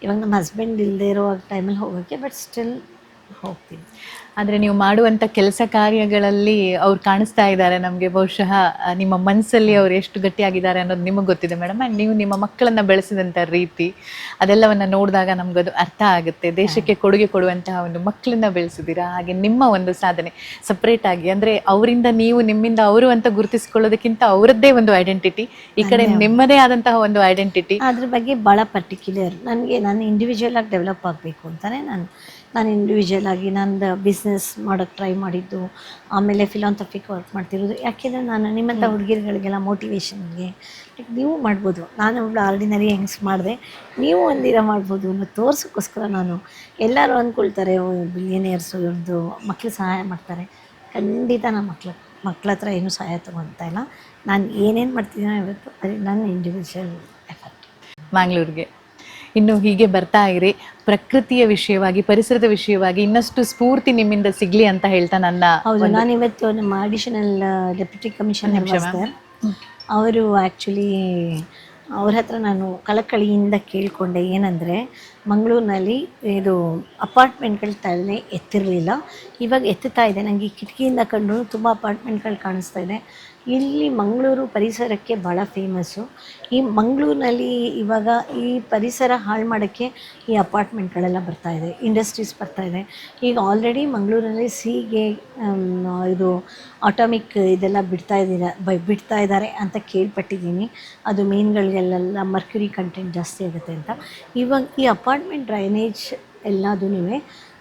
Speaker 2: ಇವಾಗ ನಮ್ಮ ಹಸ್ಬೆಂಡ್ ಇಲ್ಲದೆ ಇರೋ ಟೈಮಲ್ಲಿ ಹೋಗೋಕ್ಕೆ ಬಟ್ ಸ್ಟಿಲ್
Speaker 1: ಆದರೆ ನೀವು ಮಾಡುವಂಥ ಕೆಲಸ ಕಾರ್ಯಗಳಲ್ಲಿ ಅವ್ರು ಕಾಣಿಸ್ತಾ ಇದ್ದಾರೆ ನಮಗೆ. ಬಹುಶಃ ನಿಮ್ಮ ಮನಸ್ಸಲ್ಲಿ ಅವ್ರು ಎಷ್ಟು ಗಟ್ಟಿಯಾಗಿದ್ದಾರೆ ಅನ್ನೋದು ನಿಮಗೆ ಗೊತ್ತಿದೆ ಮೇಡಮ್. ಆ್ಯಂಡ್ ನೀವು ನಿಮ್ಮ ಮಕ್ಕಳನ್ನ ಬೆಳೆಸಿದಂಥ ರೀತಿ ಅದೆಲ್ಲವನ್ನ ನೋಡಿದಾಗ ನಮಗದು ಅರ್ಥ ಆಗುತ್ತೆ. ದೇಶಕ್ಕೆ ಕೊಡುಗೆ ಕೊಡುವಂತಹ ಒಂದು ಮಕ್ಕಳನ್ನ ಬೆಳೆಸಿದ್ದೀರಾ? ಹಾಗೆ ನಿಮ್ಮ ಒಂದು ಸಾಧನೆ ಸಪ್ರೇಟ್ ಆಗಿ. ಅಂದರೆ ಅವರಿಂದ ನೀವು ನಿಮ್ಮಿಂದ ಅವರು ಅಂತ ಗುರುತಿಸ್ಕೊಳ್ಳೋದಕ್ಕಿಂತ ಅವರದ್ದೇ ಒಂದು ಐಡೆಂಟಿಟಿ ಈ ಕಡೆ ನಿಮ್ಮದೇ ಆದಂತಹ ಒಂದು ಐಡೆಂಟಿಟಿ
Speaker 2: ಅದ್ರ ಬಗ್ಗೆ ಭಾಳ ಪರ್ಟಿಕ್ಯುಲರ್ ನನಗೆ ನಾನು ಇಂಡಿವಿಜುವಲ್ ಆಗಿ ಡೆವಲಪ್ ಆಗಬೇಕು ಅಂತಲೇ ನಾನು ನಾನು ಇಂಡಿವಿಜುವಲ್ ಆಗಿ ನಂದು ಬಿಸ್ನೆಸ್ ಮಾಡೋಕ್ಕೆ ಟ್ರೈ ಮಾಡಿದ್ದು, ಆಮೇಲೆ ಫಿಲಾಂಥಫಿಕ್ ವರ್ಕ್ ಮಾಡ್ತಿರೋದು. ಯಾಕೆಂದರೆ ನಾನು ನಿಮ್ಮಂಥ ಹುಡುಗಿರುಗಳಿಗೆಲ್ಲ ಮೋಟಿವೇಶನ್ಗೆ ನೀವು ಮಾಡ್ಬೋದು. ನಾನು ಒಬ್ಬಳು ಆರ್ಡಿನರಿ ಹೆಂಗ್ಸ್ ಮಾಡಿದೆ, ನೀವು ಒಂದಿರ ಮಾಡ್ಬೋದು ಅನ್ನೋ ತೋರ್ಸೋಕ್ಕೋಸ್ಕರ ನಾನು ಎಲ್ಲರೂ ಅಂದ್ಕೊಳ್ತಾರೆ ಬಿಲಿಯನಿಯರ್ಸು ಇವ್ರದ್ದು ಮಕ್ಕಳು ಸಹಾಯ ಮಾಡ್ತಾರೆ. ಖಂಡಿತ ನಮ್ಮ ಮಕ್ಳು, ಮಕ್ಳ ಹತ್ರ ಏನು ಸಹಾಯ ತೊಗೊಳ್ತಾ ಇಲ್ಲ. ನಾನು ಏನೇನು ಮಾಡ್ತಿದ್ದೀನೋ ಇವತ್ತು, ಅದೇ ನನ್ನ ಇಂಡಿವಿಜುವಲ್ ಎಫರ್ಟ್
Speaker 1: ಮ್ಯಾಂಗ್ಳೂರ್ಗೆ ಇನ್ನು ಹೀಗೆ ಬರ್ತಾ ಇರಿ. ಪ್ರಕೃತಿಯ ವಿಷಯವಾಗಿ ಪರಿಸರದ ವಿಷಯವಾಗಿ ಇನ್ನಷ್ಟು ಸ್ಫೂರ್ತಿ ನಿಮ್ಮಿಂದ ಸಿಗ್ಲಿ ಅಂತ ಹೇಳ್ತಾ ನನ್ನ
Speaker 2: ಹೌದು ನಾನು ಇವತ್ತು ನಮ್ಮ ಅಡಿಷನಲ್ ಡೆಪ್ಯೂಟಿ ಕಮಿಷನರ್ ಸರ್ ಅವರು ಆ್ಯಕ್ಚುಲಿ ಅವ್ರ ಹತ್ರ ನಾನು ಕಳಕಳಿಯಿಂದ ಕೇಳಿಕೊಂಡೆ ಏನಂದರೆ ಮಂಗಳೂರಿನಲ್ಲಿ ಇದು ಅಪಾರ್ಟ್ಮೆಂಟ್ಗಳ ತಲೆ ಎತ್ತಿರಲಿಲ್ಲ. ಇವಾಗ ಎತ್ತುತ್ತಾ ಇದೆ. ನನಗೆ ಈ ಕಿಟಕಿಯಿಂದ ಕಂಡು ತುಂಬ ಅಪಾರ್ಟ್ಮೆಂಟ್ಗಳು ಕಾಣಿಸ್ತಾ ಇದೆ. ಇಲ್ಲಿ ಮಂಗಳೂರು ಪರಿಸರಕ್ಕೆ ಭಾಳ ಫೇಮಸ್ಸು ಈ ಮಂಗಳೂರಿನಲ್ಲಿ ಇವಾಗ ಈ ಪರಿಸರ ಹಾಳು ಮಾಡೋಕ್ಕೆ ಈ ಅಪಾರ್ಟ್ಮೆಂಟ್ಗಳೆಲ್ಲ ಬರ್ತಾ ಇದೆ, ಇಂಡಸ್ಟ್ರೀಸ್ ಬರ್ತಾ ಇದೆ. ಈಗ ಆಲ್ರೆಡಿ ಮಂಗಳೂರಲ್ಲಿ ಸೀಗೆ ಇದು ಆಟೋಮಿಕ್ ಇದೆಲ್ಲ ಬಿಡ್ತಾ ಇದ್ದೀರ, ಬೈ, ಬಿಡ್ತಾ ಇದ್ದಾರೆ ಅಂತ ಕೇಳ್ಪಟ್ಟಿದ್ದೀನಿ. ಅದು ಮೀನುಗಳಿಗೆಲ್ಲ ಮರ್ಕ್ಯುರಿ ಕಂಟೆಂಟ್ ಜಾಸ್ತಿ ಆಗುತ್ತೆ ಅಂತ. ಇವಾಗ ಈ ಅಪಾರ್ಟ್ಮೆಂಟ್ ಡ್ರೈನೇಜ್ ಎಲ್ಲದೂ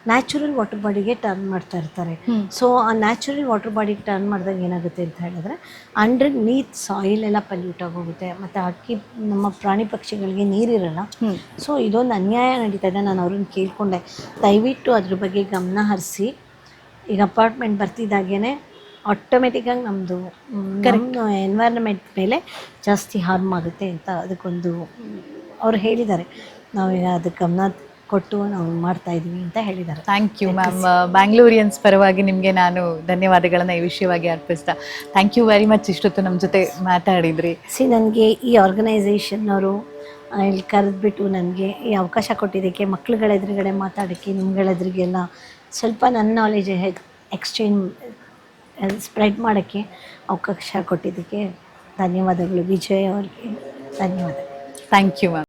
Speaker 2: ನ್ಯಾಚುರಲ್ ವಾಟರ್ ಬಾಡಿಗೆ ಟರ್ನ್ ಮಾಡ್ತಾ ಇರ್ತಾರೆ. ಸೊ ಆ ನ್ಯಾಚುರಲ್ ವಾಟರ್ ಬಾಡಿಗೆ ಟರ್ನ್ ಮಾಡಿದಾಗ ಏನಾಗುತ್ತೆ ಅಂತ ಹೇಳಿದ್ರೆ ಅಂಡರ್ ನೀತ್ ಸಾಯಿಲ್ ಎಲ್ಲ ಪಲ್ಯೂಟ್ ಆಗೋಗುತ್ತೆ ಮತ್ತು ಅಕ್ಕಿ ನಮ್ಮ ಪ್ರಾಣಿ ಪಕ್ಷಿಗಳಿಗೆ ನೀರಿರಲ್ಲ. ಸೊ ಇದೊಂದು ಅನ್ಯಾಯ ನಡೀತಾ ಇದೆ. ನಾನು ಅವ್ರನ್ನ ಕೇಳಿಕೊಂಡೆ. ದಯವಿಟ್ಟು ಅದ್ರ ಬಗ್ಗೆ ಗಮನ ಹರಿಸಿ. ಈಗ ಅಪಾರ್ಟ್ಮೆಂಟ್ ಬರ್ತಿದ್ದಾಗೇ ಆಟೋಮೆಟಿಕ್ಕಾಗಿ ನಮ್ಮದು ಕರೆಕ್ಟ್ ಎನ್ವೈರನ್ಮೆಂಟ್ ಮೇಲೆ ಜಾಸ್ತಿ ಹಾರ್ಮ್ ಆಗುತ್ತೆ ಅಂತ ಅದಕ್ಕೊಂದು ಅವ್ರು ಹೇಳಿದ್ದಾರೆ. ನಾವೀಗ ಅದಕ್ಕೆ ಗಮನ ಕೊಟ್ಟು ನಾವು ಮಾಡ್ತಾ ಇದೀವಿ ಅಂತ ಹೇಳಿದ್ದಾರೆ.
Speaker 1: ಥ್ಯಾಂಕ್ ಯು ಮ್ಯಾಮ್ ಬ್ಯಾಂಗ್ಳೂರಿಯನ್ಸ್ ಪರವಾಗಿ ನಿಮಗೆ ನಾನು ಧನ್ಯವಾದಗಳನ್ನು ಈ ವಿಷಯವಾಗಿ ಅರ್ಪಿಸ್ತಾ. ಥ್ಯಾಂಕ್ ಯು ವೆರಿ ಮಚ್ ಇಷ್ಟೊತ್ತು ನಮ್ಮ ಜೊತೆ ಮಾತಾಡಿದ್ರಿ.
Speaker 2: ಸಿ ನನಗೆ ಈ ಆರ್ಗನೈಸೇಷನ್ನವರು ಇಲ್ಲಿ ಕರೆದ್ಬಿಟ್ಟು ನನಗೆ ಈ ಅವಕಾಶ ಕೊಟ್ಟಿದ್ದಕ್ಕೆ ಮಕ್ಳುಗಳ ಎದುರುಗಡೆ ಮಾತಾಡೋಕ್ಕೆ ನಿಮ್ಗಳ ಎದುರಿಗೆಲ್ಲ ಸ್ವಲ್ಪ ನನ್ನ ನಾಲೆಜ್ ಎಕ್ಸ್ಚೇಂಜ್ ಸ್ಪ್ರೆಡ್ ಮಾಡೋಕ್ಕೆ ಅವಕಾಶ ಕೊಟ್ಟಿದ್ದಕ್ಕೆ ಧನ್ಯವಾದಗಳು. ವಿಜಯ್ ಅವ್ರಿಗೆ ಧನ್ಯವಾದ.
Speaker 1: Thank you ma'am